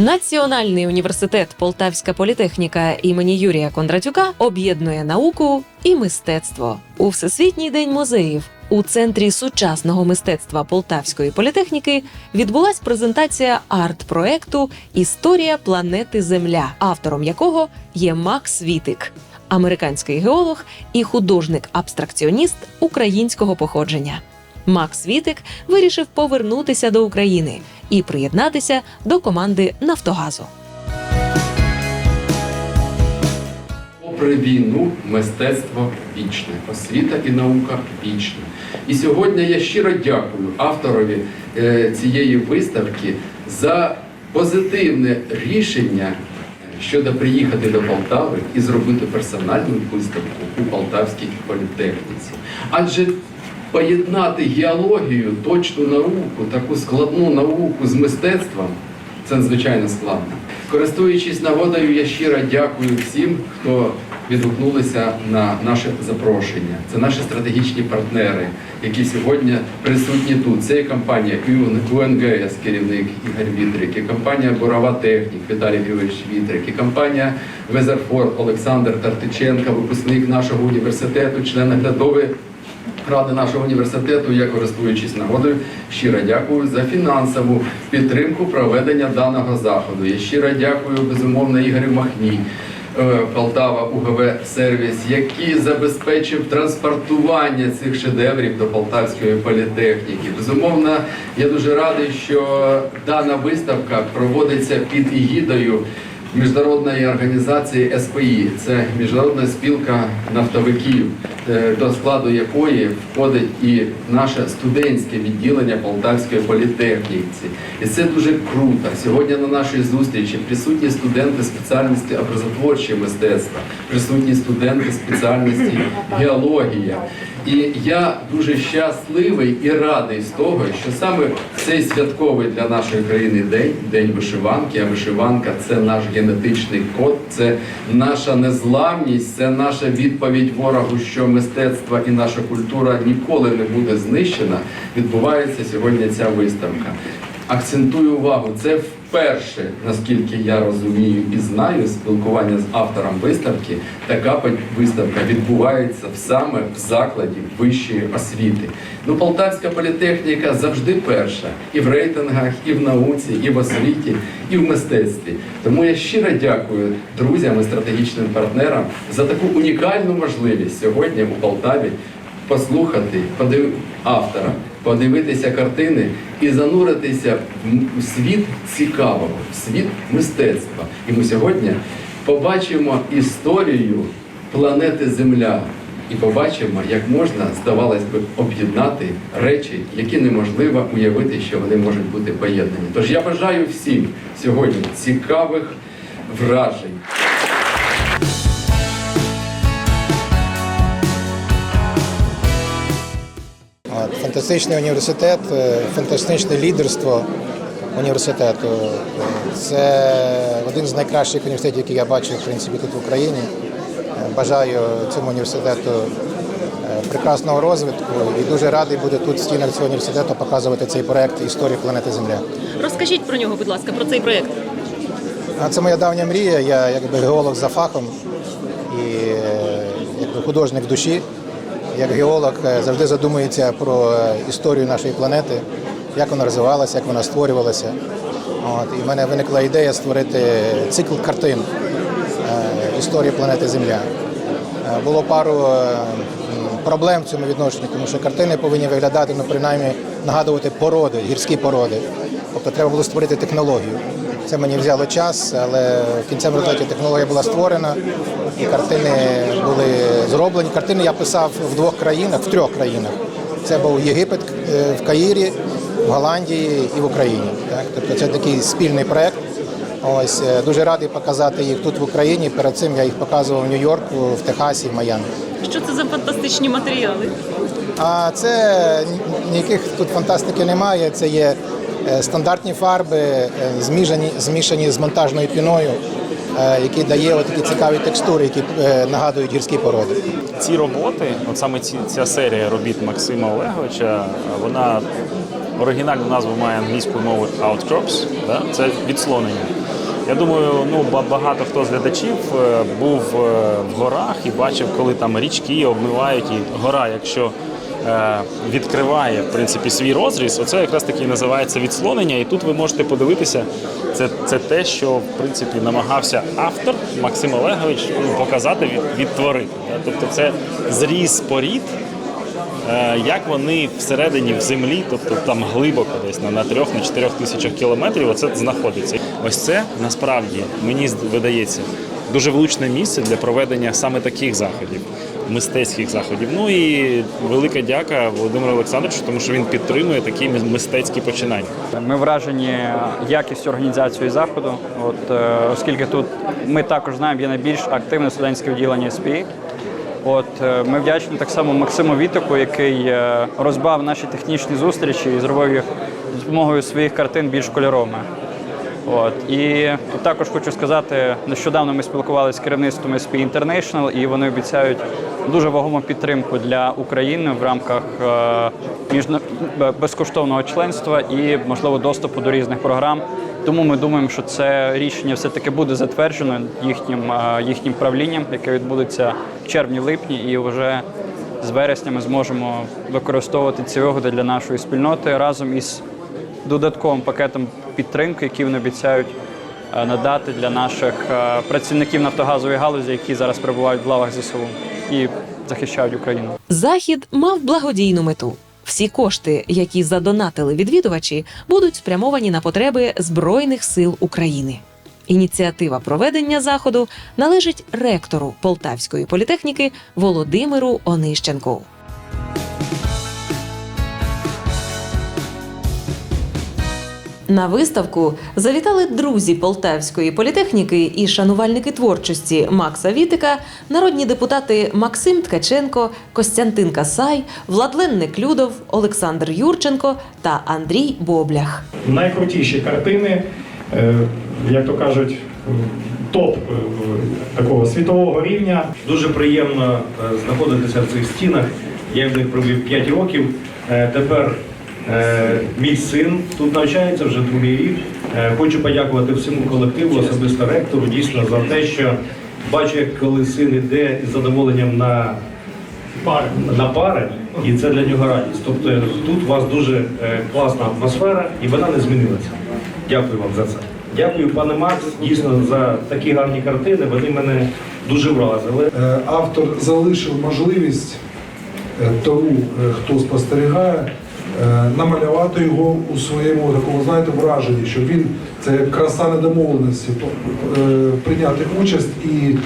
Національний університет Полтавська політехніка імені Юрія Кондратюка об'єднує науку і мистецтво у Всесвітній день музеїв. У центрі сучасного мистецтва Полтавської політехніки відбулась презентація арт-проекту Історія планети Земля, автором якого є Макс Вітик, американський геолог і художник-абстракціоніст українського походження. Макс Вітик вирішив повернутися до України і приєднатися до команди Нафтогазу. Попри війну, мистецтво вічне, освіта і наука вічна. І сьогодні я щиро дякую авторові е, цієї виставки за позитивне рішення щодо приїхати до Полтави і зробити персональну виставку у Полтавській політехніці. Адже поєднати геологію, точну науку, таку складну науку з мистецтвом це надзвичайно складно. Користуючись нагодою, я щиро дякую всім, хто відгукнулися на наше запрошення. Це наші стратегічні партнери, які сьогодні присутні тут. Це і компанія УНГС, керівник Ігор Вітрик, і компанія Бурова Технік Віталій Григорович Вітрик, і компанія Везерфорд Олександр Тартиченко, випускник нашого університету, член наглядової Ради нашого університету, я користуючись нагодою, щиро дякую за фінансову підтримку проведення даного заходу. Я щиро дякую безумовно Ігорю Махні. е, Полтава УГВ сервіс, який забезпечив транспортування цих шедеврів до Полтавської політехніки. Безумовно, я дуже радий, що дана виставка проводиться під егідою міжнародної організації СПІ. Це міжнародна спілка нафтовиків, е, до складу якої входить і наше студентське відділення Полтавської політехніці. І це дуже круто. Сьогодні на нашій зустрічі присутні студенти спеціальності образотворче мистецтва, присутні студенти спеціальності геологія. І я дуже щасливий і радий з того, що саме цей святковий для нашої країни день, день вишиванки, а вишиванка це наш генетичний код, це наша незламність, це наша відповідь ворогу, що мистецтво і наша культура ніколи не буде знищена. Відбувається сьогодні ця виставка. Акцентую увагу, це вперше, наскільки я розумію і знаю, спілкування з автором виставки, така виставка відбувається саме в закладі вищої освіти. Ну, Полтавська політехніка завжди перша і в рейтингах, і в науці, і в освіті, і в мистецтві. Тому я щиро дякую друзям і стратегічним партнерам за таку унікальну можливість сьогодні у Полтаві послухати автора, подивитися картини і зануритися в світ цікавого, в світ мистецтва. І ми сьогодні побачимо історію планети Земля. І побачимо, як можна, здавалось би, об'єднати речі, які неможливо уявити, що вони можуть бути поєднані. Тож я бажаю всім сьогодні цікавих вражень. Фантастичний університет, е, фантастичне лідерство університету. Це один з найкращих університетів, які я бачив в принципі, тут в Україні. Е, Бажаю цьому університету е, прекрасного розвитку і дуже радий буде тут в стінах цього університету показувати цей проект Історії планети Земля. Розкажіть про нього, будь ласка, про цей проект. Це моя давня мрія. Я якби геолог за фахом і якби художник в душі. Як геолог е, завжди задумується про е, історію нашої планети, як вона розвивалася, як вона створювалася. От, і в мене виникла ідея створити цикл картин е, історії планети Земля. Було пару проблем в цьому відношенні, тому що картини повинні виглядати, ну принаймні нагадувати породи, гірські породи. Тобто треба було створити технологію. Це мені взяло час, але в кінцевому результаті технологія була створена і картини були зроблені. Картини я писав в двох країнах, в трьох країнах. Це був Єгипет е, в Каїрі, в Голландії і в Україні. Так? Тобто це такий спільний проект. Ось е, дуже радий показати їх тут в Україні. Перед цим я їх показував в Нью-Йорку, в Техасі, в Майамі. Що це за фантастичні матеріали? А це ніяких тут фантастики немає. Це є стандартні фарби, е, змішані, змішані з монтажною піною, е, які дає такі цікаві текстури, які е, нагадують гірські породи. ці роботи, от саме ці, ця серія робіт Максима Олеговича, вона оригінальну назву має англійською мовою outcrops, да? це відслонення. Я думаю, ну багато хто з глядачів е, був е, в горах і бачив, коли там річки обмивають і гора, якщо е, відкриває в принципі свій розріз, оце якраз таки називається відслонення. І тут ви можете подивитися, це, це те, що в принципі намагався автор Максим Олегович ну, показати, від- відтворити. Тобто це зріз порід, Е, як вони всередині в землі, тобто там глибоко десь на, на трьох, на чотирьох тисячах кілометрів, оце знаходиться. Ось це насправді мені видається дуже влучне місце для проведення саме таких заходів, мистецьких заходів. Ну і велика дяка Володимиру Олександровичу, тому що він підтримує такі мистецькі починання. Ми вражені якістю організації заходу, от, е, оскільки тут ми також знаємо, є найбільш активне студентське відділення СПІ. От, е, ми вдячні так само Максиму Вітику, який е, розбав наші технічні зустрічі і зробив їх з допомогою своїх картин більш кольоровими. От. І також хочу сказати, нещодавно ми спілкувалися з керівництвом SP International, і вони обіцяють дуже вагому підтримку для України в рамках е, міжна- безкоштовного членства і, можливо, доступу до різних програм. Тому ми думаємо, що це рішення все-таки буде затверджено їхнім, е, їхнім правлінням, яке відбудеться в червні-липні, і вже з вересня ми зможемо використовувати ці вигоди для нашої спільноти разом із додатковим пакетом підтримки, який вони обіцяють е, надати для наших е, працівників нафтогазової галузі, які зараз перебувають в лавах ЗСУ і захищають Україну. Захід мав благодійну мету. Всі кошти, які задонатили відвідувачі, будуть спрямовані на потреби Збройних сил України. Ініціатива проведення заходу належить ректору Полтавської політехніки Володимиру Онищенку. На виставку завітали друзі Полтавської політехніки і шанувальники творчості Макса Вітика, народні депутати Максим Ткаченко, Костянтин Касай, Владлен Неклюдов, Олександр Юрченко та Андрій Боблях. найкрутіші картини, е, як то кажуть, топ е, такого світового рівня. Дуже приємно е, знаходитися в цих стінах. Я в них провів 5 років. Тепер мій син тут навчається вже другий рік. Е, Хочу подякувати всьому колективу, особисто ректору, дійсно за те, що бачу, як коли син іде із задоволенням на пари, на пари, і це для нього радість. Тобто тут у вас дуже е, класна атмосфера, і вона не змінилася. Дякую вам за це. Дякую, пане Макс, дійсно за такі гарні картини. Вони мене дуже вразили. Е, Автор залишив можливість е, тому, е, хто спостерігає, е, намалювати його у своєму такому, знаєте, враженні, щоб він це краса недомовленості, е, прийняти участь і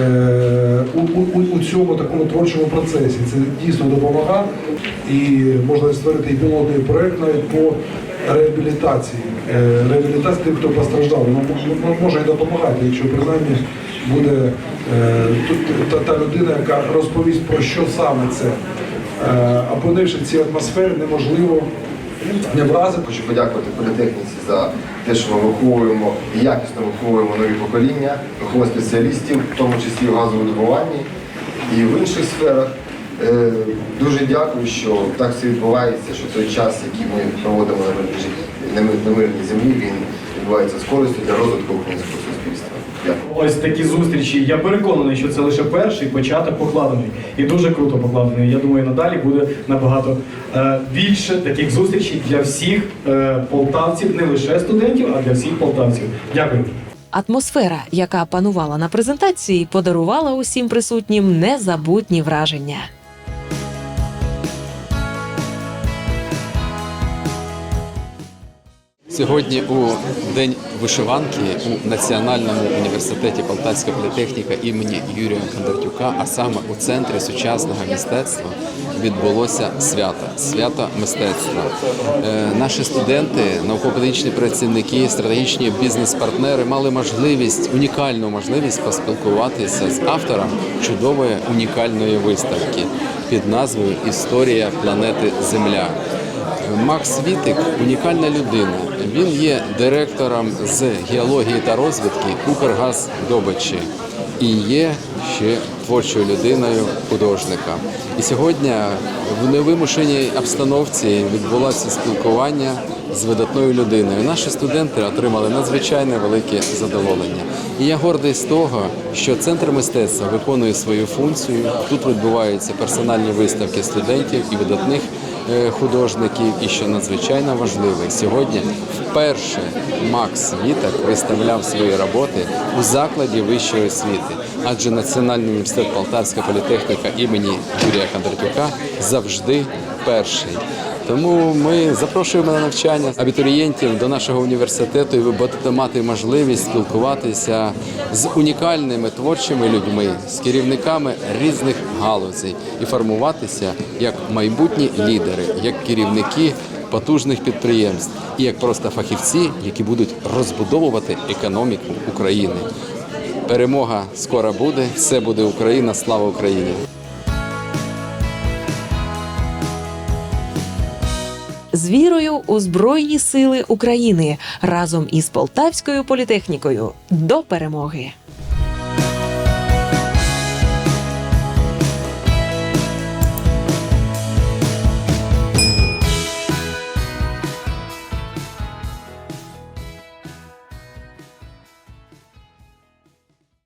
е, у, у, у цьому такому творчому процесі. Це дійсно допомагає і можна створити і пілотний проект навіть по реабілітації. Е, Реабілітації тих, хто постраждав, воно м- може і допомагати, якщо принаймні буде е, та, та людина, яка розповість про що саме це. Е, Опинивши в цій атмосфері, неможливо не вразити. Хочу подякувати політехніці за те, що ми виховуємо і якісно виховуємо нові покоління, виховуємо спеціалістів, в тому числі в газовидобуванні і в інших сферах. Е, Дуже дякую, що так все відбувається, що той час, який ми проводимо на мирній землі, він відбувається з користю для розвитку українського. Ось такі зустрічі. Я переконаний, що це лише перший початок покладений. І дуже круто покладений. Я думаю, надалі буде набагато е, більше таких зустрічей для всіх е, полтавців, не лише студентів, а для всіх полтавців. Дякую. Атмосфера, яка панувала на презентації, подарувала усім присутнім незабутні враження. Сьогодні у День вишиванки у Національному університеті Полтавська політехніка імені Юрія Кондратюка, а саме у центрі сучасного мистецтва, відбулося свято свято мистецтва. Е, наші студенти, науково-педагогічні працівники, стратегічні бізнес-партнери мали можливість, унікальну можливість поспілкуватися з автором чудової унікальної виставки під назвою Історія планети Земля. Макс Вітик унікальна людина. Він є директором з геології та розвідки Укргаздобичі. і є ще творчою людиною художника. І сьогодні в невимушеній обстановці відбулося спілкування з видатною людиною. Наші студенти отримали надзвичайно велике задоволення. І я гордий з того, що центр мистецтва виконує свою функцію. Тут відбуваються персональні виставки студентів і видатних художників. І що надзвичайно важливо, сьогодні вперше Макс Вітак виставляв свої роботи у закладі вищої освіти, адже Національний університет Полтавська політехніка імені Юрія Кондратюка завжди перший. Тому ми запрошуємо на навчання абітурієнтів до нашого університету, і ви будете мати можливість спілкуватися з унікальними творчими людьми, з керівниками різних галузей і формуватися як майбутні лідери, як керівники потужних підприємств і як просто фахівці, які будуть розбудовувати економіку України. Перемога скоро буде, все буде Україна, слава Україні! Вірою у Збройні Сили України разом із Полтавською політехнікою до перемоги.